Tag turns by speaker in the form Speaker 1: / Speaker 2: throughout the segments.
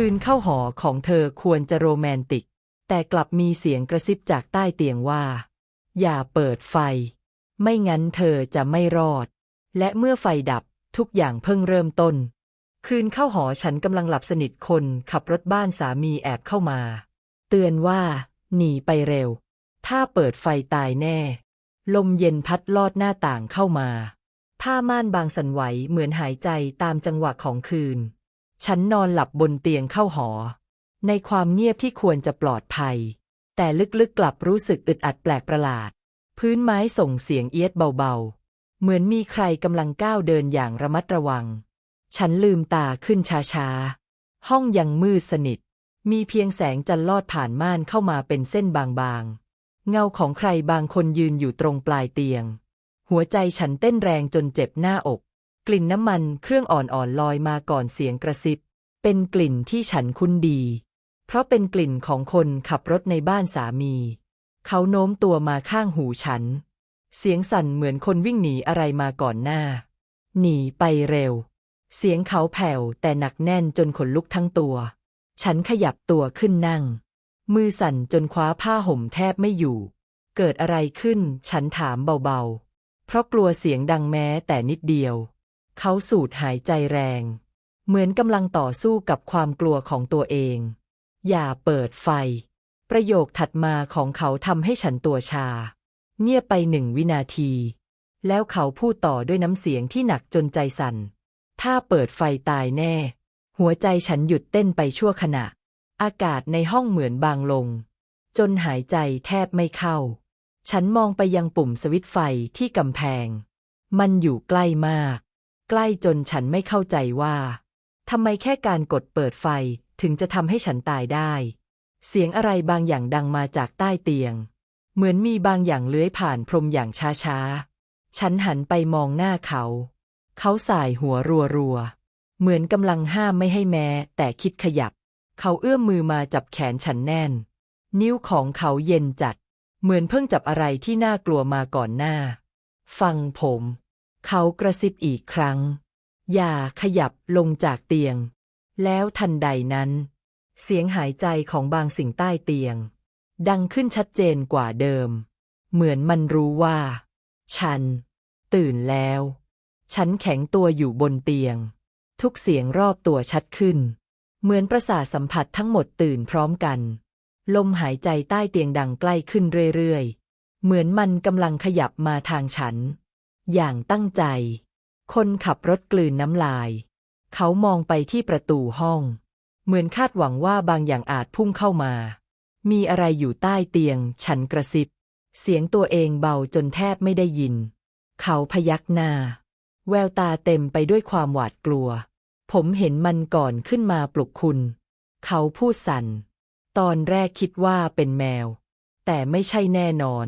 Speaker 1: คืนเข้าหอของเธอควรจะโรแมนติก แต่กลับมีเสียงกระซิบจากใต้เตียงว่า อย่าเปิดไฟ ไม่งั้นเธอจะไม่รอด และเมื่อไฟดับทุกอย่างเพิ่งเริ่มต้น คืนเข้าหอฉันกำลังหลับสนิทคนขับรถบ้านสามีแอบเข้ามา เตือนว่า หนีไปเร็ว ถ้าเปิดไฟตายแน่ ลมเย็นพัดลอดหน้าต่างเข้ามา ผ้าม่านบางสันไหวเหมือนหายใจตามจังหวะของคืน ฉันนอนหลับบนเตียงเข้าหอ ในความเงียบที่ควรจะปลอดภัย แต่ลึกๆกลับรู้สึกอึดอัดแปลกประหลาด พื้นไม้ส่งเสียงเอียดเบาๆ เหมือนมีใครกำลังก้าวเดินอย่างระมัดระวัง ฉันลืมตาขึ้นช้าๆ ห้องยังมืดสนิท มีเพียงแสงจันทร์ลอดผ่านม่านเข้ามาเป็นเส้นบางๆ เงาของใครบางคนยืนอยู่ตรงปลายเตียง หัวใจฉันเต้นแรงจนเจ็บหน้าอก กลิ่นน้ำมันเครื่องอ่อนๆลอยมาก่อนเสียงกระซิบ เป็นกลิ่นที่ฉันคุ้นดี เพราะเป็นกลิ่นของคนขับรถในบ้านสามี เขาโน้มตัวมาข้างหูฉัน เสียงสั่นเหมือนคนวิ่งหนีอะไรมาก่อนหน้า หนีไปเร็ว เสียงเขาแผ่วแต่หนักแน่นจนขนลุกทั้งตัว ฉันขยับตัวขึ้นนั่ง มือสั่นจนคว้าผ้าห่มแทบไม่อยู่ เกิดอะไรขึ้น ฉันถามเบาๆ เพราะกลัวเสียงดังแม้แต่นิดเดียว เขาสูดหายใจแรง เหมือนกำลังต่อสู้กับความกลัวของตัวเอง อย่าเปิดไฟ ประโยคถัดมาของเขาทำให้ฉันตัวชา เงียบไปหนึ่งวินาที แล้วเขาพูดต่อด้วยน้ำเสียงที่หนักจนใจสั่น ถ้าเปิดไฟตายแน่ หัวใจฉันหยุดเต้นไปชั่วขณะ อากาศในห้องเหมือนบางลง จนหายใจแทบไม่เข้า ฉันมองไปยังปุ่มสวิตช์ไฟที่กำแพง มันอยู่ใกล้มาก ใกล้จนฉันไม่เข้าใจว่าทำไมแค่การกดเปิดไฟถึงจะทำให้ฉันตายได้ เสียงอะไรบางอย่างดังมาจากใต้เตียง เหมือนมีบางอย่างเลื้อยผ่านพรมอย่างช้าๆ ฉันหันไปมองหน้าเขา เขาสายหัวรัวๆ เหมือนกำลังห้ามไม่ให้แม้ แต่คิดขยับ เขาเอื้อมมือมาจับแขนฉันแน่น นิ้วของเขาเย็นจัด เหมือนเพิ่งจับอะไรที่น่ากลัวมาก่อนหน้า ฟังผม เขากระซิบอีกครั้ง อย่าขยับลงจากเตียง แล้วทันใดนั้น เสียงหายใจของบางสิ่งใต้เตียง ดังขึ้นชัดเจนกว่าเดิม เหมือนมันรู้ว่า ฉัน ตื่นแล้ว ฉันแข็งตัวอยู่บนเตียง ทุกเสียงรอบตัวชัดขึ้น เหมือนประสาทสัมผัสทั้งหมดตื่นพร้อมกัน ลมหายใจใต้เตียงดังใกล้ขึ้นเรื่อยๆ เหมือนมันกำลังขยับมาทางฉัน อย่างตั้งใจ คนขับรถกลืนน้ำลาย เขามองไปที่ประตูห้อง เหมือนคาดหวังว่าบางอย่างอาจพุ่งเข้ามา มีอะไรอยู่ใต้เตียง ฉันกระซิบ เสียงตัวเองเบาจนแทบไม่ได้ยิน เขาพยักหน้า แววตาเต็มไปด้วยความหวาดกลัว ผมเห็นมันก่อนขึ้นมาปลุกคุณ เขาพูดสั่น ตอนแรกคิดว่าเป็นแมว แต่ไม่ใช่แน่นอน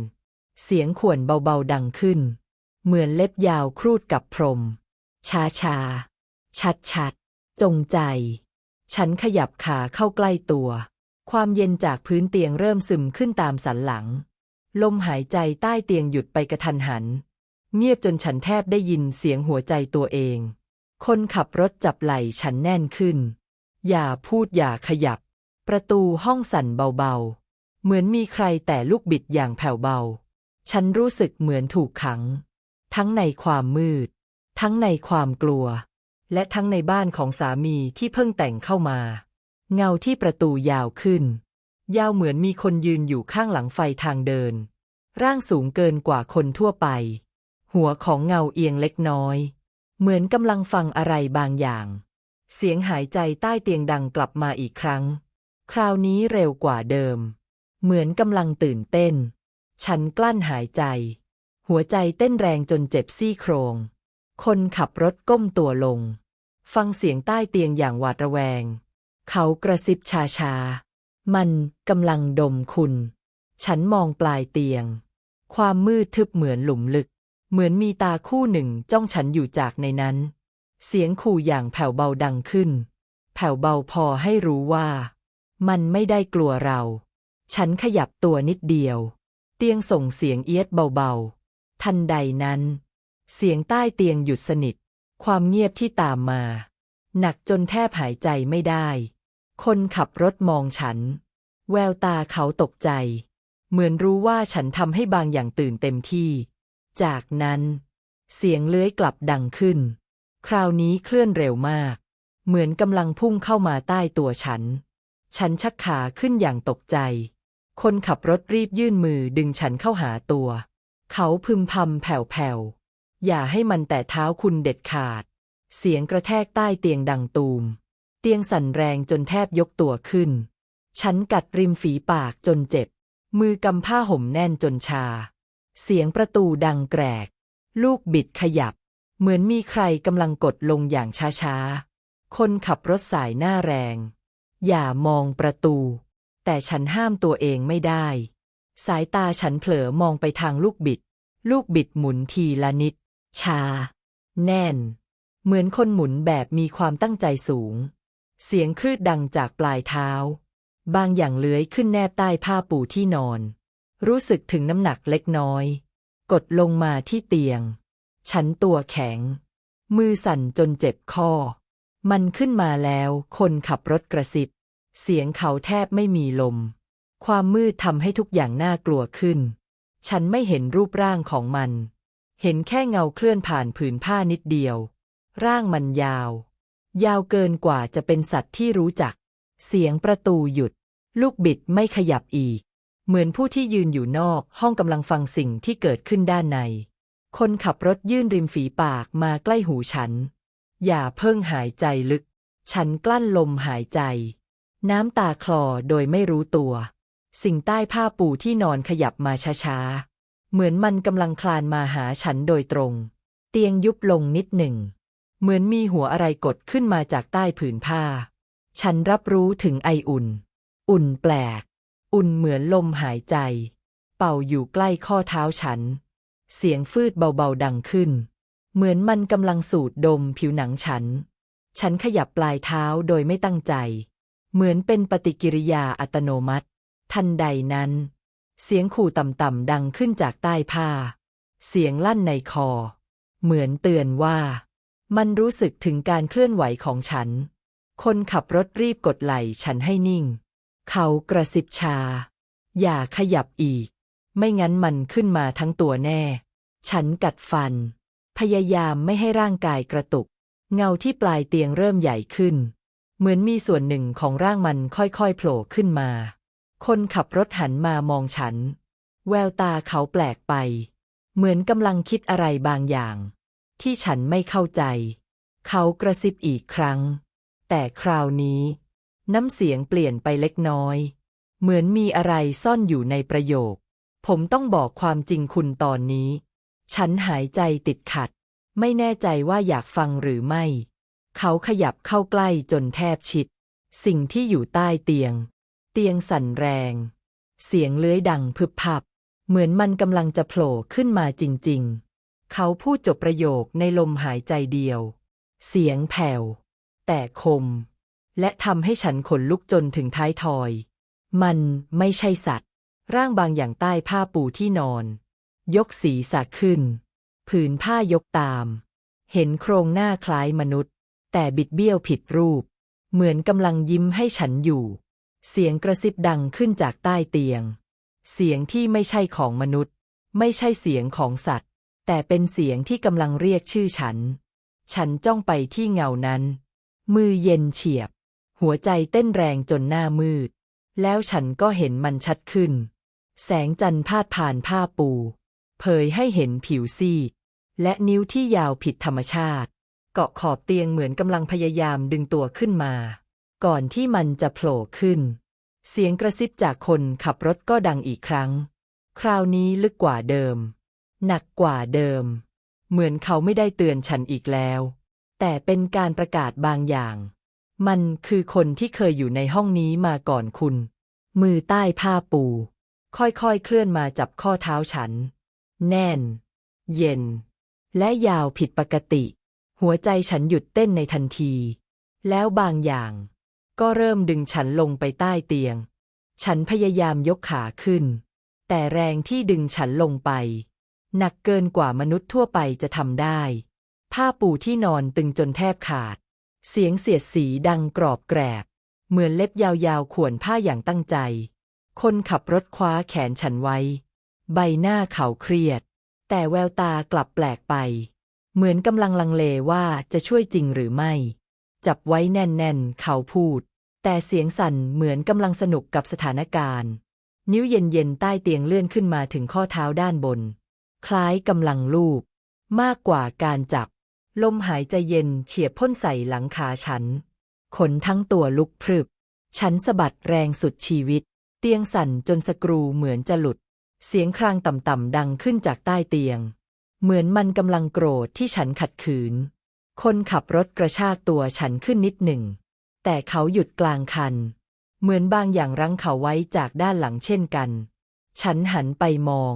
Speaker 1: เสียงข่วนเบาๆดังขึ้น เหมือนเล็บยาวครูดกับพรมช้าชา ชัดชัด จงใจ ฉันขยับขาเข้าใกล้ตัว ความเย็นจากพื้นเตียงเริ่มซึมขึ้นตามสันหลัง ลมหายใจใต้เตียงหยุดไปกระทันหัน เงียบจนฉันแทบได้ยินเสียงหัวใจตัวเอง คนขับรถจับไหล่ฉันแน่นขึ้น อย่าพูดอย่าขยับ ประตูห้องสั่นเบาๆ เหมือนมีใครแต่ลูกบิดอย่างแผ่วเบา ฉันรู้สึกเหมือนถูกขัง ทั้งในความมืด ทั้งในความกลัว และทั้งในบ้านของสามีที่เพิ่งแต่งเข้ามา เงาที่ประตูยาวขึ้น ยาวเหมือนมีคนยืนอยู่ข้างหลังไฟทางเดิน ร่างสูงเกินกว่าคนทั่วไป หัวของเงาเอียงเล็กน้อย เหมือนกำลังฟังอะไรบางอย่าง เสียงหายใจใต้เตียงดังกลับมาอีกครั้ง คราวนี้เร็วกว่าเดิม เหมือนกำลังตื่นเต้น ฉันกลั้นหายใจ หัวใจเต้นแรงจนเจ็บซี่โครง คนขับรถก้มตัวลง ฟังเสียงใต้เตียงอย่างหวาดระแวง เขากระซิบชาชา มันกำลังดมคุณ ฉันมองปลายเตียง ความมืดทึบเหมือนหลุมลึก เหมือนมีตาคู่หนึ่งจ้องฉันอยู่จากในนั้น เสียงขู่อย่างแผ่วเบาดังขึ้น แผ่วเบาพอให้รู้ว่า มันไม่ได้กลัวเรา ฉันขยับตัวนิดเดียว เตียงส่งเสียงเอียดเบาๆ ทันใดนั้น เสียงใต้เตียงหยุดสนิท ความเงียบที่ตามมา หนักจนแทบหายใจไม่ได้ คนขับรถมองฉัน แววตาเขาตกใจ เหมือนรู้ว่าฉันทำให้บางอย่างตื่นเต็มที่ จากนั้น เสียงเลื้อยกลับดังขึ้น คราวนี้เคลื่อนเร็วมาก เหมือนกำลังพุ่งเข้ามาใต้ตัวฉัน ฉันชักขาขึ้นอย่างตกใจ คนขับรถรีบยื่นมือดึงฉันเข้าหาตัว เขาพึมพำแผ่วๆ อย่าให้มันแตะเท้าคุณเด็ดขาด เสียงกระแทกใต้เตียงดังตูม เตียงสั่นแรงจนแทบยกตัวขึ้น ฉันกัดริมฝีปากจนเจ็บ มือกำผ้าห่มแน่นจนชา เสียงประตูดังแกรก ลูกบิดขยับ เหมือนมีใครกำลังกดลงอย่างช้าๆ คนขับรถสายหน้าแรง อย่ามองประตู แต่ฉันห้ามตัวเองไม่ได้ สายตาฉันเผลอมองไปทางลูกบิด ลูกบิดหมุนทีละนิด ชา แน่น เหมือนคนหมุนแบบมีความตั้งใจสูง เสียงคลืดดังจากปลายเท้า บางอย่างเลื้อยขึ้นแนบใต้ผ้าปูที่นอน รู้สึกถึงน้ำหนักเล็กน้อย กดลงมาที่เตียง ฉันตัวแข็ง มือสั่นจนเจ็บข้อ มันขึ้นมาแล้ว คนขับรถกระซิบ เสียงเขาแทบไม่มีลม ความมืดทำให้ทุกอย่างน่ากลัวขึ้น ฉันไม่เห็นรูปร่างของมัน เห็นแค่เงาเคลื่อนผ่านผืนผ้านิดเดียว ร่างมันยาว ยาวเกินกว่าจะเป็นสัตว์ที่รู้จัก เสียงประตูหยุด ลูกบิดไม่ขยับอีก เหมือนผู้ที่ยืนอยู่นอกห้องกำลังฟังสิ่งที่เกิดขึ้นด้านใน คนขับรถยื่นริมฝีปากมาใกล้หูฉัน อย่าเพิ่งหายใจลึก ฉันกลั้นลมหายใจ น้ำตาคลอโดยไม่รู้ตัว สิ่งใต้ผ้าปูที่นอนขยับมาช้าๆ เหมือนมันกำลังคลานมาหาฉันโดยตรง เตียงยุบลงนิดหนึ่ง เหมือนมีหัวอะไรกดขึ้นมาจากใต้ผืนผ้า ฉันรับรู้ถึงไออุ่น อุ่นแปลก อุ่นเหมือนลมหายใจ เป่าอยู่ใกล้ข้อเท้าฉัน เสียงฟืดเบาๆดังขึ้น เหมือนมันกำลังสูดดมผิวหนังฉัน ฉันขยับปลายเท้าโดยไม่ตั้งใจ เหมือนเป็นปฏิกิริยาอัตโนมัติ ทันใดนั้น เสียงขู่ต่ำๆดังขึ้นจากใต้ผ้า เสียงลั่นในคอ เหมือนเตือนว่า มันรู้สึกถึงการเคลื่อนไหวของฉัน คนขับรถรีบกดไหล่ฉันให้นิ่ง เขากระซิบชา อย่าขยับอีก ไม่งั้นมันขึ้นมาทั้งตัวแน่ ฉันกัดฟัน พยายามไม่ให้ร่างกายกระตุก เงาที่ปลายเตียงเริ่มใหญ่ขึ้น เหมือนมีส่วนหนึ่งของร่างมันค่อยๆโผล่ขึ้นมา คนขับรถหันมามองฉัน แววตาเขาแปลกไป เหมือนกำลังคิดอะไรบางอย่าง ที่ฉันไม่เข้าใจ เขากระซิบอีกครั้ง แต่คราวนี้ น้ำเสียงเปลี่ยนไปเล็กน้อย เหมือนมีอะไรซ่อนอยู่ในประโยค ผมต้องบอกความจริงคุณตอนนี้ ฉันหายใจติดขัด ไม่แน่ใจว่าอยากฟังหรือไม่ เขาขยับเข้าใกล้จนแทบชิด สิ่งที่อยู่ใต้เตียง เตียงสั่นแรง เสียงเลื้อยดังพึบพับ เหมือนมันกำลังจะโผล่ขึ้นมาจริง ๆ เขาพูดจบประโยคในลมหายใจเดียว เสียงแผ่ว แต่คม และทำให้ฉันขนลุกจนถึงท้ายทอย มันไม่ใช่สัตว์ ร่างบางอย่างใต้ผ้าปูที่นอน ยกศีรษะขึ้น ผืนผ้ายกตาม เห็นโครงหน้าคล้ายมนุษย์ แต่บิดเบี้ยวผิดรูป เหมือนกำลังยิ้มให้ฉันอยู่ เสียงกระซิบดังขึ้นจากใต้เตียง เสียงที่ไม่ใช่ของมนุษย์ ไม่ใช่เสียงของสัตว์ แต่เป็นเสียงที่กำลังเรียกชื่อฉัน ฉันจ้องไปที่เงานั้น มือเย็นเฉียบ หัวใจเต้นแรงจนหน้ามืด แล้วฉันก็เห็นมันชัดขึ้น แสงจันทร์พาดผ่านผ้าปู เผยให้เห็นผิวซีดและนิ้วที่ยาวผิดธรรมชาติ เกาะขอบเตียงเหมือนกำลังพยายามดึงตัวขึ้นมา ก่อนที่มันจะโผล่ขึ้น เสียงกระซิบจากคนขับรถก็ดังอีกครั้ง คราวนี้ลึกกว่าเดิม หนักกว่าเดิม เหมือนเขาไม่ได้เตือนฉันอีกแล้ว แต่เป็นการประกาศบางอย่าง มันคือคนที่เคยอยู่ในห้องนี้มาก่อนคุณ มือใต้ผ้าปู ค่อยๆเคลื่อนมาจับข้อเท้าฉัน แน่น เย็น และยาวผิดปกติ หัวใจฉันหยุดเต้นในทันที แล้วบางอย่าง ก็เริ่มดึงฉันลงไปใต้เตียง ฉันพยายามยกขาขึ้น แต่แรงที่ดึงฉันลงไป หนักเกินกว่ามนุษย์ทั่วไปจะทำได้ ผ้าปูที่นอนตึงจนแทบขาด เสียงเสียดสีดังกรอบแกรบ เหมือนเล็บยาวๆข่วนผ้าอย่างตั้งใจ คนขับรถคว้าแขนฉันไว้ ใบหน้าเขาเครียด แต่แววตากลับแปลกไป เหมือนกำลังลังเลว่าจะช่วยจริงหรือไม่จับไว้แน่น ๆ เขาพูด แต่เสียงสั่นเหมือนกำลังสนุกกับสถานการณ์ นิ้วเย็นๆใต้เตียงเลื่อนขึ้นมาถึงข้อเท้าด้านบน คล้ายกำลังลูบมากกว่าการจับ ลมหายใจเย็นเฉียบพ่นใส่หลังขาฉัน ขนทั้งตัวลุกพรึบ ฉันสะบัดแรงสุดชีวิต เตียงสั่นจนสกรูเหมือนจะหลุด เสียงครางต่ำๆดังขึ้นจากใต้เตียง เหมือนมันกำลังโกรธที่ฉันขัดขืน คนขับรถกระชากตัวฉันขึ้นนิดหนึ่ง แต่เขาหยุดกลางคัน เหมือนบางอย่างรั้งเขาไว้จากด้านหลังเช่นกัน ฉันหันไปมอง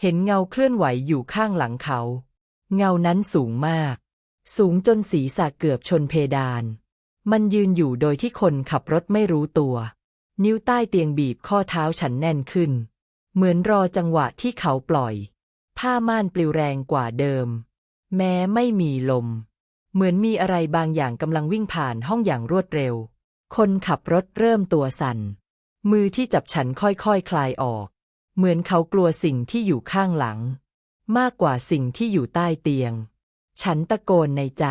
Speaker 1: เห็นเงาเคลื่อนไหวอยู่ข้างหลังเขา เงานั้นสูงมาก สูงจนศีรษะเกือบชนเพดาน มันยืนอยู่โดยที่คนขับรถไม่รู้ตัว นิ้วใต้เตียงบีบข้อเท้าฉันแน่นขึ้น เหมือนรอจังหวะที่เขาปล่อย ผ้าม่านปลิวแรงกว่าเดิม แม้ไม่มีลม เหมือนมีอะไรบางอย่างกำลังวิ่งผ่านห้องอย่างรวดเร็ว คนขับรถเริ่มตัวสั่น มือที่จับฉันค่อยๆคคลายออก เหมือนเขากลัวสิ่งที่อยู่ข้างหลัง มากกว่าสิ่งที่อยู่ใต้เตียง ฉันตะโกนในใจ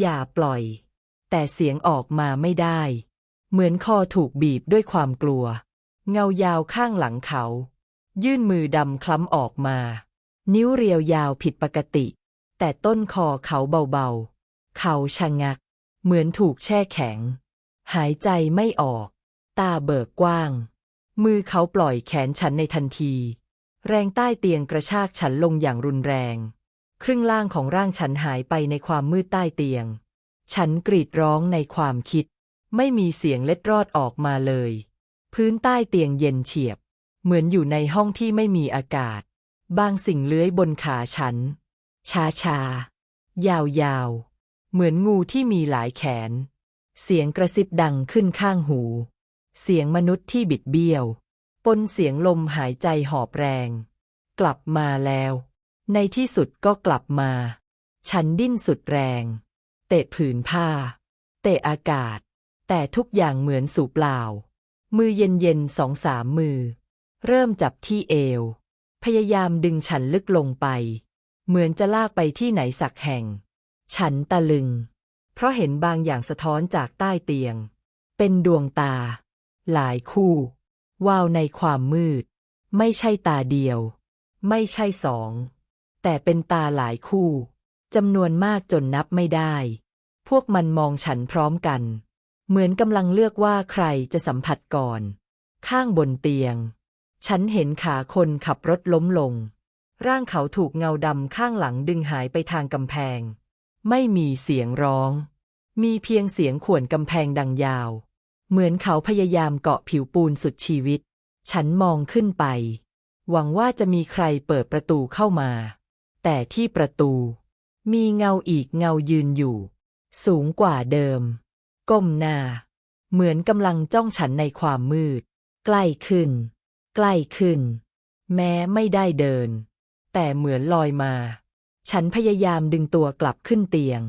Speaker 1: อย่าปล่อย แต่เสียงออกมาไม่ได้ เหมือนคอถูกบีบด้วยความกลัว เงายาวข้างหลังเขา ยื่นมือดำคล้ำออกมา นิ้วเรียวยาวผิดปกติ แต่ต้นคอเขาเบาๆ เขาชะงัก เหมือนถูกแช่แข็ง หายใจไม่ออก ตาเบิกกว้าง มือเขาปล่อยแขนฉันในทันที แรงใต้เตียงกระชากฉันลงอย่างรุนแรง ครึ่งล่างของร่างฉันหายไปในความมืดใต้เตียง ฉันกรีดร้องในความคิด ไม่มีเสียงเล็ดรอดออกมาเลย พื้นใต้เตียงเย็นเฉียบ เหมือนอยู่ในห้องที่ไม่มีอากาศ บางสิ่งเลื้อยบนขาฉัน ชาชายาวยาวเหมือนงูที่มีหลายแขน เสียงกระซิบดังขึ้นข้างหู เสียงมนุษย์ที่บิดเบี้ยว ปนเสียงลมหายใจหอบแรง กลับมาแล้ว ในที่สุดก็กลับมา ฉันดิ้นสุดแรง เตะผืนผ้า เตะอากาศ แต่ทุกอย่างเหมือนสูบเปล่า มือเย็นๆสองสามมือ เริ่มจับที่เอว พยายามดึงฉันลึกลงไป เหมือนจะลากไปที่ไหนสักแห่ง ฉันตะลึง เพราะเห็นบางอย่างสะท้อนจากใต้เตียง เป็นดวงตา หลายคู่ วาวในความมืด ไม่ใช่ตาเดียว ไม่ใช่สอง แต่เป็นตาหลายคู่จำนวนมากจนนับไม่ได้ พวกมันมองฉันพร้อมกัน เหมือนกำลังเลือกว่าใครจะสัมผัสก่อน ข้างบนเตียง ฉันเห็นขาคนขับรถล้มลง ร่างเขาถูกเงาดำข้างหลังดึงหายไปทางกำแพง ไม่มีเสียงร้อง มีเพียงเสียงข่วนกำแพงดังยาว เหมือนเขาพยายามเกาะผิวปูนสุดชีวิต ฉันมองขึ้นไป หวังว่าจะมีใครเปิดประตูเข้ามา แต่ที่ประตู มีเงาอีกเงายืนอยู่ สูงกว่าเดิม ก้มหน้า เหมือนกำลังจ้องฉันในความมืด ใกล้ขึ้น ใกล้ขึ้น แม้ไม่ได้เดิน แต่เหมือนลอยมา ฉันพยายามดึงตัวกลับขึ้นเตียง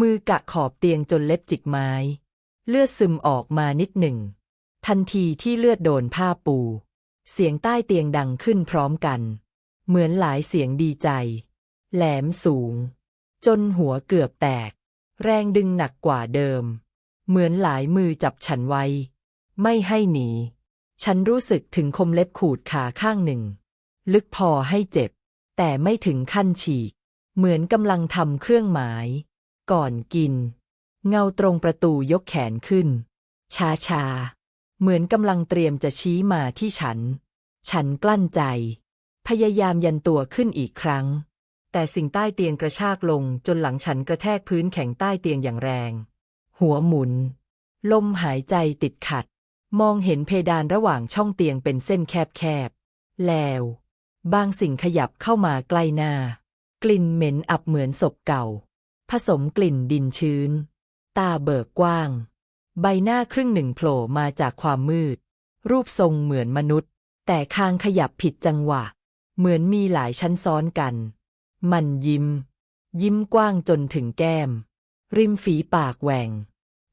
Speaker 1: มือกะขอบเตียงจนเล็บจิกไม้ เลือดซึมออกมานิดหนึ่ง ทันทีที่เลือดโดนผ้าปู เสียงใต้เตียงดังขึ้นพร้อมกัน เหมือนหลายเสียงดีใจ แหลมสูง จนหัวเกือบแตก แรงดึงหนักกว่าเดิม เหมือนหลายมือจับฉันไว้ ไม่ให้หนี ฉันรู้สึกถึงคมเล็บขูดขาข้างหนึ่ง ลึกพอให้เจ็บ แต่ไม่ถึงขั้นฉีก เหมือนกำลังทำเครื่องหมาย ก่อนกิน เงาตรงประตูยกแขนขึ้น ช้าชาๆเหมือนกำลังเตรียมจะชี้มาที่ฉัน ฉันกลั้นใจ พยายามยันตัวขึ้นอีกครั้ง แต่สิ่งใต้เตียงกระชากลงจนหลังฉันกระแทกพื้นแข็งใต้เตียงอย่างแรง หัวหมุน ลมหายใจติดขัด มองเห็นเพดานระหว่างช่องเตียงเป็นเส้นแคบๆ แล้ว บางสิ่งขยับเข้ามาใกล้หน้า กลิ่นเหม็นอับเหมือนศพเก่า ผสมกลิ่นดินชื้น ตาเบิกกว้าง ใบหน้าครึ่งหนึ่งโผล่มาจากความมืด รูปทรงเหมือนมนุษย์ แต่คางขยับผิดจังหวะ เหมือนมีหลายชั้นซ้อนกัน มันยิ้ม ยิ้มกว้างจนถึงแก้ม ริมฝีปากแหว่ง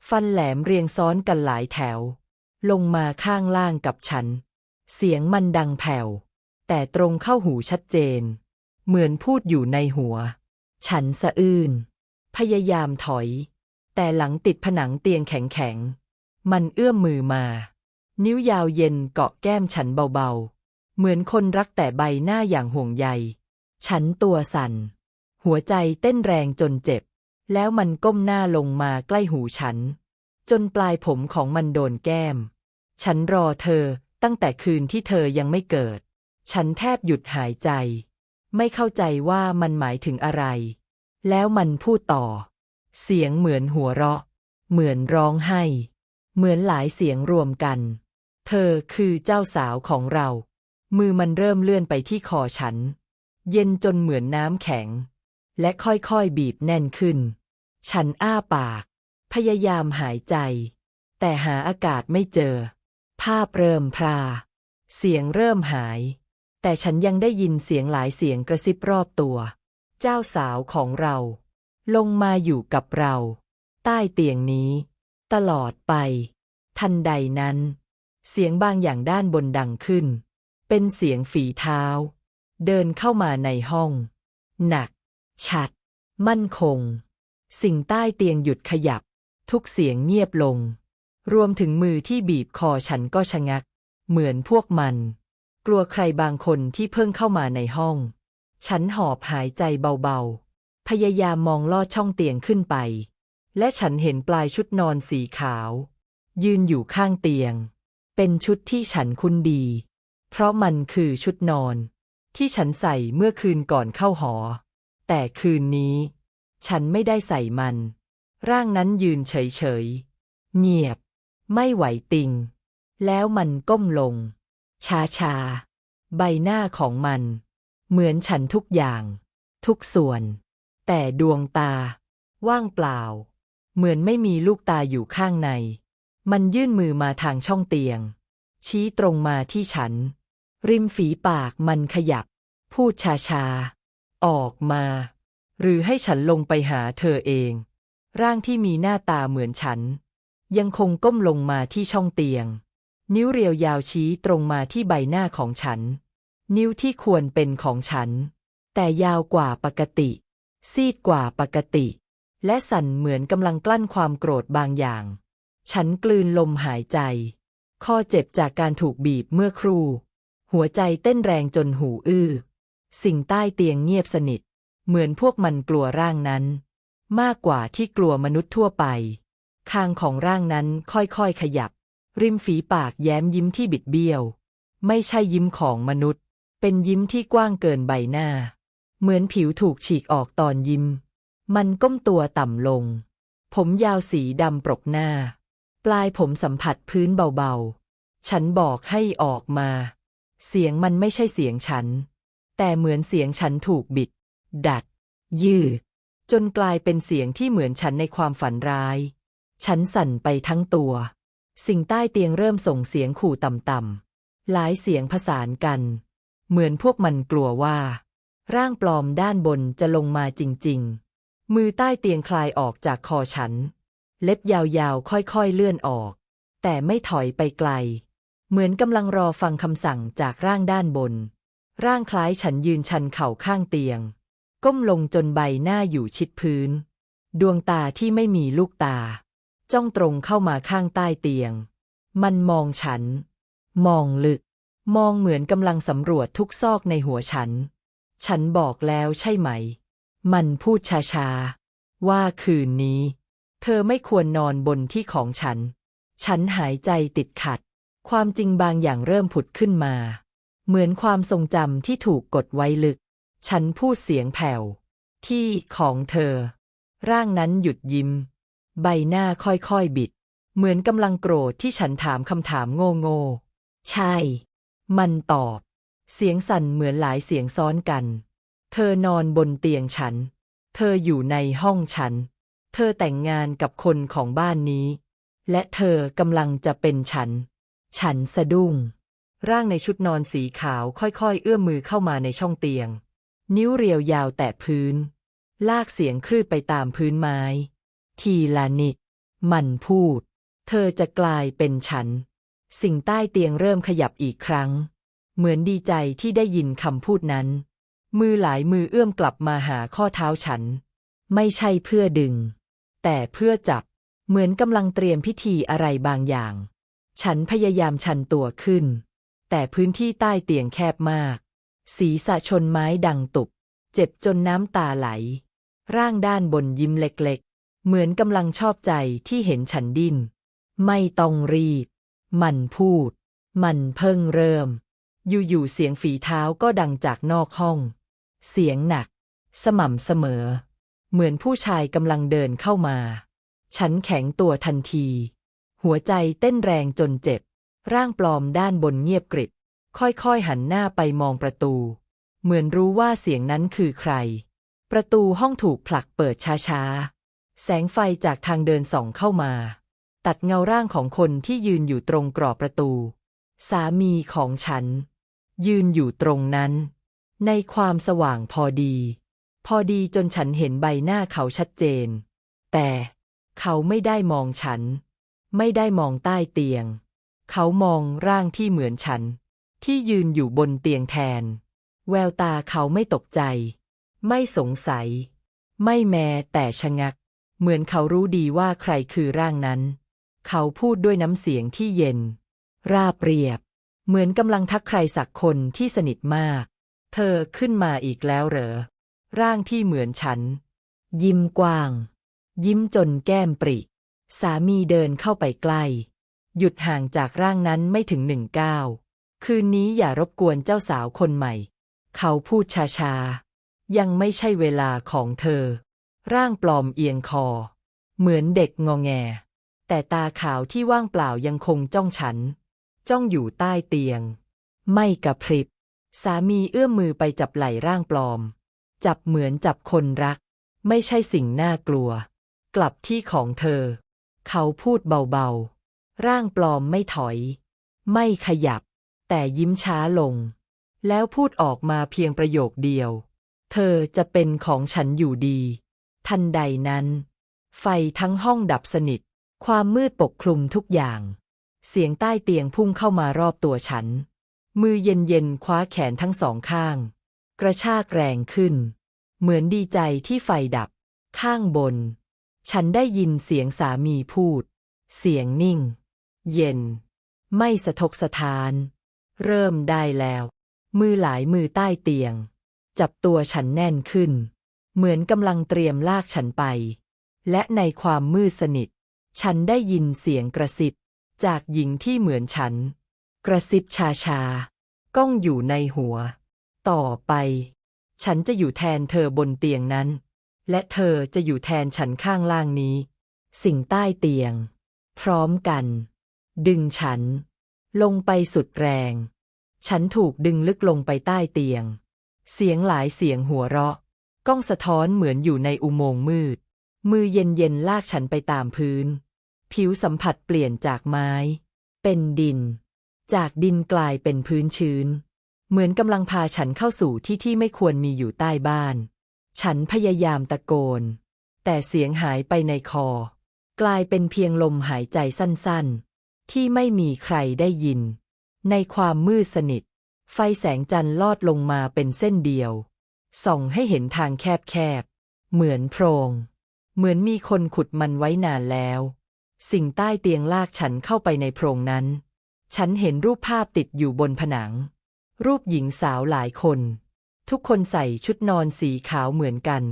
Speaker 1: ฟันแหลมเรียงซ้อนกันหลายแถว ลงมาข้างล่างกับฉัน เสียงมันดังแผ่ว แต่ตรงเข้าหูชัดเจน เหมือนพูดอยู่ในหัว ฉันสะอื้น พยายามถอย แต่หลังติดผนังเตียงแข็งๆ มันเอื้อมมือมา นิ้วยาวเย็นเกาะแก้มฉันเบาๆ เหมือนคนรักแต่ใบหน้าอย่างห่วงใย ฉันตัวสั่น หัวใจเต้นแรงจนเจ็บ แล้วมันก้มหน้าลงมาใกล้หูฉัน จนปลายผมของมันโดนแก้ม ฉันรอเธอตั้งแต่คืนที่เธอยังไม่เกิด ฉันแทบหยุดหายใจ ไม่เข้าใจว่ามันหมายถึงอะไร แล้วมันพูดต่อ เสียงเหมือนหัวเราะ เหมือนร้องไห้ เหมือนหลายเสียงรวมกัน เธอคือเจ้าสาวของเรา มือมันเริ่มเลื่อนไปที่คอฉัน เย็นจนเหมือนน้ำแข็ง และค่อยๆบีบแน่นขึ้น ฉันอ้าปาก พยายามหายใจ แต่หาอากาศไม่เจอ ภาพเริ่มพรา เสียงเริ่มหาย แต่ฉันยังได้ยินเสียงหลายเสียงกระซิบรอบตัว เจ้าสาวของเรา ลงมาอยู่กับเรา ใต้เตียงนี้ ตลอดไป ทันใดนั้น เสียงบางอย่างด้านบนดังขึ้น เป็นเสียงฝีเท้า เดินเข้ามาในห้อง หนัก ชัด มั่นคง สิ่งใต้เตียงหยุดขยับ ทุกเสียงเงียบลง รวมถึงมือที่บีบคอฉันก็ชะงัก เหมือนพวกมัน กลัวใครบางคนที่เพิ่งเข้ามาในห้อง ฉันหอบหายใจเบาๆ พยายามมองลอดช่องเตียงขึ้นไป และฉันเห็นปลายชุดนอนสีขาว ยืนอยู่ข้างเตียง เป็นชุดที่ฉันคุ้นดี เพราะมันคือชุดนอน ที่ฉันใส่เมื่อคืนก่อนเข้าหอ แต่คืนนี้ ฉันไม่ได้ใส่มัน ร่างนั้นยืนเฉยๆ เงียบ ไม่ไหวติง แล้วมันก้มลงชาชาๆ ใบหน้าของมัน เหมือนฉันทุกอย่าง ทุกส่วน แต่ดวงตา ว่างเปล่า เหมือนไม่มีลูกตาอยู่ข้างใน มันยื่นมือมาทางช่องเตียง ชี้ตรงมาที่ฉัน ริมฝีปากมันขยับ พูดชาชาๆออกมา หรือให้ฉันลงไปหาเธอเอง ร่างที่มีหน้าตาเหมือนฉัน ยังคงก้มลงมาที่ช่องเตียง นิ้วเรียวยาวชี้ตรงมาที่ใบหน้าของฉัน นิ้วที่ควรเป็นของฉัน แต่ยาวกว่าปกติ ซีดกว่าปกติ และสั่นเหมือนกำลังกลั้นความโกรธบางอย่าง ฉันกลืนลมหายใจ ข้อเจ็บจากการถูกบีบเมื่อครู่ หัวใจเต้นแรงจนหูอื้อ สิ่งใต้เตียงเงียบสนิท เหมือนพวกมันกลัวร่างนั้น มากกว่าที่กลัวมนุษย์ทั่วไป คางของร่างนั้นค่อยๆขยับ ริมฝีปากแย้มยิ้มที่บิดเบี้ยว ไม่ใช่ยิ้มของมนุษย์ เป็นยิ้มที่กว้างเกินใบหน้า เหมือนผิวถูกฉีกออกตอนยิ้ม มันก้มตัวต่ำลง ผมยาวสีดำปรกหน้า ปลายผมสัมผัสพื้นเบาๆ ฉันบอกให้ออกมา เสียงมันไม่ใช่เสียงฉัน แต่เหมือนเสียงฉันถูกบิด ดัด ยืด จนกลายเป็นเสียงที่เหมือนฉันในความฝันร้าย ฉันสั่นไปทั้งตัว สิ่งใต้เตียงเริ่มส่งเสียงขู่ต่ำๆหลายเสียงผสานกัน เหมือนพวกมันกลัวว่า ร่างปลอมด้านบนจะลงมาจริง ๆ มือใต้เตียงคลายออกจากคอฉัน เล็บยาวๆ ค่อยๆ เลื่อนออก แต่ไม่ถอยไปไกล เหมือนกำลังรอฟังคำสั่งจากร่างด้านบน ร่างคล้ายฉันยืนชันเข่าข้างเตียง ก้มลงจนใบหน้าอยู่ชิดพื้น ดวงตาที่ไม่มีลูกตา จ้องตรงเข้ามาข้างใต้เตียง มันมองฉัน มองลึก มองเหมือนกำลังสำรวจทุกซอกในหัวฉัน ฉันบอกแล้วใช่ไหม มันพูดช้าๆ ว่าคืนนี้ เธอไม่ควรนอนบนที่ของฉัน ฉันหายใจติดขัด ความจริงบางอย่างเริ่มผุดขึ้นมา เหมือนความทรงจำที่ถูกกดไว้ลึก ฉันพูดเสียงแผ่ว ที่ของเธอ ร่างนั้นหยุดยิ้ม ใบหน้าค่อยๆบิด เหมือนกำลังโกรธที่ฉันถามคำถามโง่ๆ ใช่ มันตอบ เสียงสั่นเหมือนหลายเสียงซ้อนกัน เธอนอนบนเตียงฉัน เธออยู่ในห้องฉัน เธอแต่งงานกับคนของบ้านนี้ และเธอกำลังจะเป็นฉัน ฉันสะดุ้ง ร่างในชุดนอนสีขาวค่อยๆ เอื้อมมือเข้ามาในช่องเตียง นิ้วเรียวยาวแตะพื้น ลากเสียงคลืดไปตามพื้นไม้ ทีละนิด มันพูด เธอจะกลายเป็นฉัน สิ่งใต้เตียงเริ่มขยับอีกครั้ง เหมือนดีใจที่ได้ยินคำพูดนั้น มือหลายมือเอื้อมกลับมาหาข้อเท้าฉัน ไม่ใช่เพื่อดึง แต่เพื่อจับ เหมือนกำลังเตรียมพิธีอะไรบางอย่าง ฉันพยายามชันตัวขึ้น แต่พื้นที่ใต้เตียงแคบมาก ศีรษะชนไม้ดังตุบ เจ็บจนน้ำตาไหล ร่างด้านบนยิ้มเล็กๆ เหมือนกำลังชอบใจที่เห็นฉันดิ้น ไม่ต้องรีบ มันพูด มันเพิ่งเริ่ม อยู่ๆเสียงฝีเท้าก็ดังจากนอกห้อง เสียงหนัก สม่ำเสมอ เหมือนผู้ชายกำลังเดินเข้ามา ฉันแข็งตัวทันที หัวใจเต้นแรงจนเจ็บ ร่างปลอมด้านบนเงียบกริบ ค่อยๆหันหน้าไปมองประตู เหมือนรู้ว่าเสียงนั้นคือใคร ประตูห้องถูกผลักเปิดช้าๆ แสงไฟจากทางเดินส่องเข้ามา ตัดเงาร่างของคนที่ยืนอยู่ตรงกรอบประตู สามีของฉัน ยืนอยู่ตรงนั้น ในความสว่างพอดี พอดีจนฉันเห็นใบหน้าเขาชัดเจน แต่เขาไม่ได้มองฉัน ไม่ได้มองใต้เตียง เขามองร่างที่เหมือนฉัน ที่ยืนอยู่บนเตียงแทน แววตาเขาไม่ตกใจ ไม่สงสัย ไม่แม้แต่ชะงัก เหมือนเขารู้ดีว่าใครคือร่างนั้น เขาพูดด้วยน้ำเสียงที่เย็น ราบเรียบ เหมือนกำลังทักใครสักคนที่สนิทมาก เธอขึ้นมาอีกแล้วเหรอ ร่างที่เหมือนฉัน ยิ้มกว้าง ยิ้มจนแก้มปริ สามีเดินเข้าไปใกล้ หยุดห่างจากร่างนั้นไม่ถึงหนึ่งก้าว คืนนี้อย่ารบกวนเจ้าสาวคนใหม่ เขาพูดช้าๆ ยังไม่ใช่เวลาของเธอ ร่างปลอมเอียงคอ เหมือนเด็กงอแง แต่ตาขาวที่ว่างเปล่ายังคงจ้องฉัน จ้องอยู่ใต้เตียง ไม่กระพริบ สามีเอื้อมมือไปจับไหล่ร่างปลอม จับเหมือนจับคนรัก ไม่ใช่สิ่งน่ากลัว กลับที่ของเธอ เขาพูดเบาๆ ร่างปลอมไม่ถอย ไม่ขยับ แต่ยิ้มช้าลง แล้วพูดออกมาเพียงประโยคเดียว เธอจะเป็นของฉันอยู่ดี ทันใดนั้น ไฟทั้งห้องดับสนิท ความมืดปกคลุมทุกอย่าง เสียงใต้เตียงพุ่งเข้ามารอบตัวฉัน มือเย็นๆคว้าแขนทั้งสองข้าง กระชากแรงขึ้น เหมือนดีใจที่ไฟดับ ข้างบน ฉันได้ยินเสียงสามีพูด เสียงนิ่ง เย็น ไม่สะทกสะทาน เริ่มได้แล้ว มือหลายมือใต้เตียง จับตัวฉันแน่นขึ้น เหมือนกำลังเตรียมลากฉันไป และในความมืดสนิท ฉันได้ยินเสียงกระซิบ จากหญิงที่เหมือนฉัน กระซิบชาชาๆก้องอยู่ในหัว ต่อไป ฉันจะอยู่แทนเธอบนเตียงนั้น และเธอจะอยู่แทนฉันข้างล่างนี้ สิ่งใต้เตียง พร้อมกัน ดึงฉัน ลงไปสุดแรง ฉันถูกดึงลึกลงไปใต้เตียง เสียงหลายเสียงหัวเราะ ก้องสะท้อนเหมือนอยู่ในอุโมงค์มืด มือเย็นๆลากฉันไปตามพื้น ผิวสัมผัสเปลี่ยนจากไม้ เป็นดิน จากดินกลายเป็นพื้นชื้น เหมือนกำลังพาฉันเข้าสู่ที่ที่ไม่ควรมีอยู่ใต้บ้าน ฉันพยายามตะโกน แต่เสียงหายไปในคอ กลายเป็นเพียงลมหายใจสั้นๆ ที่ไม่มีใครได้ยิน ในความมืดสนิท ไฟแสงจันทร์ลอดลงมาเป็นเส้นเดียว ส่องให้เห็นทางแคบๆ เหมือนโพรง เหมือนมีคนขุดมันไว้นานแล้ว สิ่งใต้เตียงลากฉันเข้าไปในโพรงนั้น ฉันเห็นรูปภาพติดอยู่บนผนัง รูปหญิงสาวหลายคน ทุกคนใส่ชุดนอนสีขาวเหมือนกัน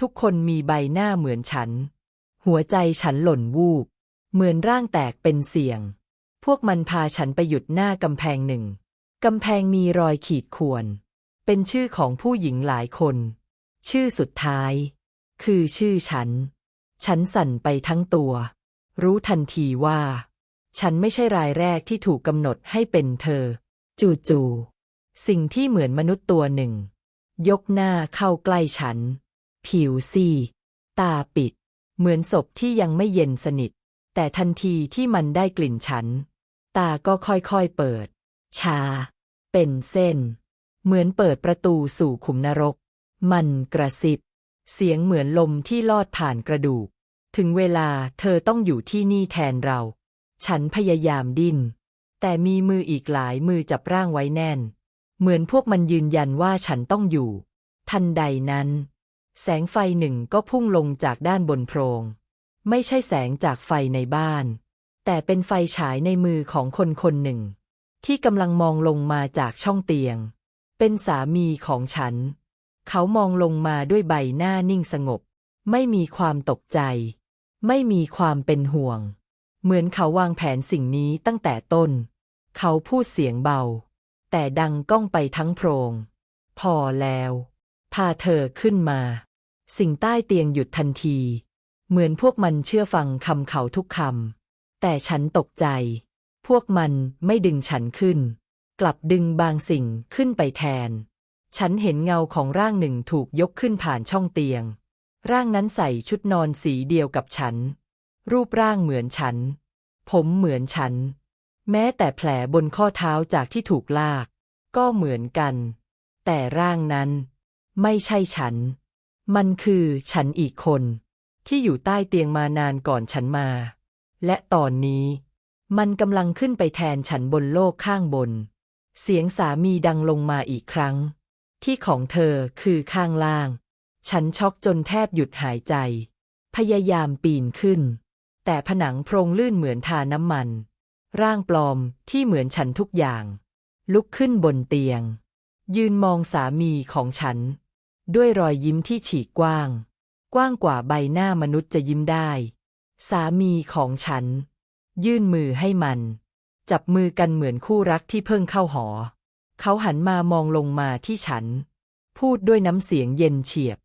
Speaker 1: ทุกคนมีใบหน้าเหมือนฉัน หัวใจฉันหล่นวูบ เหมือนร่างแตกเป็นเสียง พวกมันพาฉันไปหยุดหน้ากำแพงหนึ่ง กำแพงมีรอยขีดข่วน เป็นชื่อของผู้หญิงหลายคน ชื่อสุดท้าย คือชื่อฉัน ฉันสั่นไปทั้งตัว รู้ทันทีว่า ฉันไม่ใช่รายแรกที่ถูกกำหนดให้เป็นเธอ จู่ๆสิ่งที่เหมือนมนุษย์ตัวหนึ่ง ยกหน้าเข้าใกล้ฉัน ผิวซีตาปิด เหมือนศพที่ยังไม่เย็นสนิท แต่ทันทีที่มันได้กลิ่นฉัน ตาก็ค่อยๆเปิด ชา เป็นเส้น เหมือนเปิดประตูสู่ขุมนรก มันกระซิบ เสียงเหมือนลมที่ลอดผ่านกระดูก ถึงเวลาเธอต้องอยู่ที่นี่แทนเรา ฉันพยายามดิ้น แต่มีมืออีกหลายมือจับร่างไว้แน่น เหมือนพวกมันยืนยันว่าฉันต้องอยู่ ทันใดนั้น แสงไฟหนึ่งก็พุ่งลงจากด้านบนโพรง ไม่ใช่แสงจากไฟในบ้าน แต่เป็นไฟฉายในมือของคนคนหนึ่ง ที่กำลังมองลงมาจากช่องเตียง เป็นสามีของฉัน เขามองลงมาด้วยใบหน้านิ่งสงบไม่มีความตกใจ ไม่มีความเป็นห่วง เหมือนเขาวางแผนสิ่งนี้ตั้งแต่ต้น เขาพูดเสียงเบา แต่ดังก้องไปทั้งโพรง พอแล้ว พาเธอขึ้นมา สิ่งใต้เตียงหยุดทันที เหมือนพวกมันเชื่อฟังคำเขาทุกคำแต่ฉันตกใจ พวกมันไม่ดึงฉันขึ้น กลับดึงบางสิ่งขึ้นไปแทน ฉันเห็นเงาของร่างหนึ่งถูกยกขึ้นผ่านช่องเตียง ร่างนั้นใส่ชุดนอนสีเดียวกับฉัน รูปร่างเหมือนฉัน ผมเหมือนฉัน แม้แต่แผลบนข้อเท้าจากที่ถูกลาก ก็เหมือนกัน แต่ร่างนั้น ไม่ใช่ฉัน มันคือฉันอีกคน ที่อยู่ใต้เตียงมานานก่อนฉันมา และตอนนี้ มันกำลังขึ้นไปแทนฉันบนโลกข้างบน เสียงสามีดังลงมาอีกครั้ง ที่ของเธอคือข้างล่าง ฉันช็อกจนแทบหยุดหายใจ พยายามปีนขึ้น แต่ผนังโพรงลื่นเหมือนทาน้ำมัน ร่างปลอมที่เหมือนฉันทุกอย่าง ลุกขึ้นบนเตียง ยืนมองสามีของฉัน ด้วยรอยยิ้มที่ฉีกกว้าง กว้างกว่าใบหน้ามนุษย์จะยิ้มได้ สามีของฉัน ยื่นมือให้มัน จับมือกันเหมือนคู่รักที่เพิ่งเข้าหอ เขาหันมามองลงมาที่ฉัน พูดด้วยน้ำเสียงเย็นเฉียบ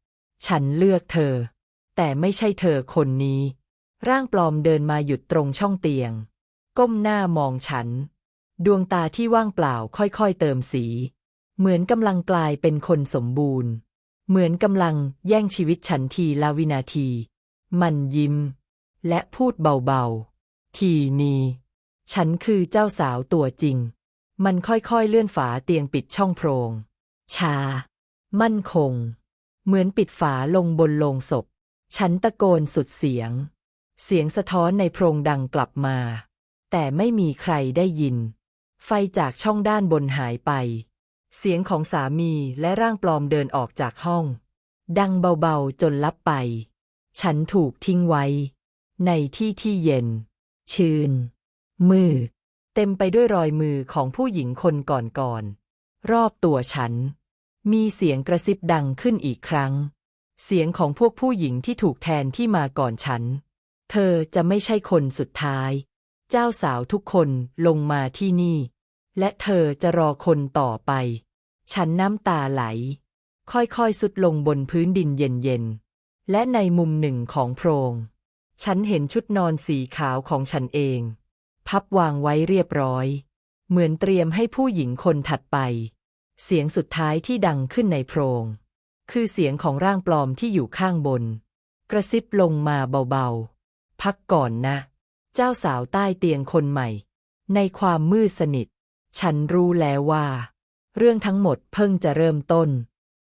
Speaker 1: ฉันเลือกเธอ แต่ไม่ใช่เธอคนนี้ ร่างปลอมเดินมาหยุดตรงช่องเตียง ก้มหน้ามองฉัน ดวงตาที่ว่างเปล่าค่อยๆเติมสี เหมือนกำลังกลายเป็นคนสมบูรณ์ เหมือนกำลังแย่งชีวิตฉันทีละวินาที มันยิ้ม และพูดเบาๆ ทีนี้ ฉันคือเจ้าสาวตัวจริง มันค่อยๆเลื่อนฝาเตียงปิดช่องโพรง ชา มั่นคง เหมือนปิดฝาลงบนโลงศพ ฉันตะโกนสุดเสียง เสียงสะท้อนในโพรงดังกลับมา แต่ไม่มีใครได้ยิน ไฟจากช่องด้านบนหายไป เสียงของสามีและร่างปลอมเดินออกจากห้อง ดังเบาๆจนลับไป ฉันถูกทิ้งไว้ ในที่ที่เย็น ชื้น มือ เต็มไปด้วยรอยมือของผู้หญิงคนก่อนๆรอบตัวฉัน มีเสียงกระซิบดังขึ้นอีกครั้ง เสียงของพวกผู้หญิงที่ถูกแทนที่มาก่อนฉัน เธอจะไม่ใช่คนสุดท้าย เจ้าสาวทุกคนลงมาที่นี่ และเธอจะรอคนต่อไป ฉันน้ำตาไหล ค่อยๆสุดลงบนพื้นดินเย็นๆ และในมุมหนึ่งของโพรง ฉันเห็นชุดนอนสีขาวของฉันเอง พับวางไว้เรียบร้อย เหมือนเตรียมให้ผู้หญิงคนถัดไป เสียงสุดท้ายที่ดังขึ้นในโพรง คือเสียงของร่างปลอมที่อยู่ข้างบน กระซิบลงมาเบาๆ พักก่อนนะ เจ้าสาวใต้เตียงคนใหม่ ในความมืดสนิท ฉันรู้แล้วว่า เรื่องทั้งหมดเพิ่งจะเริ่มต้น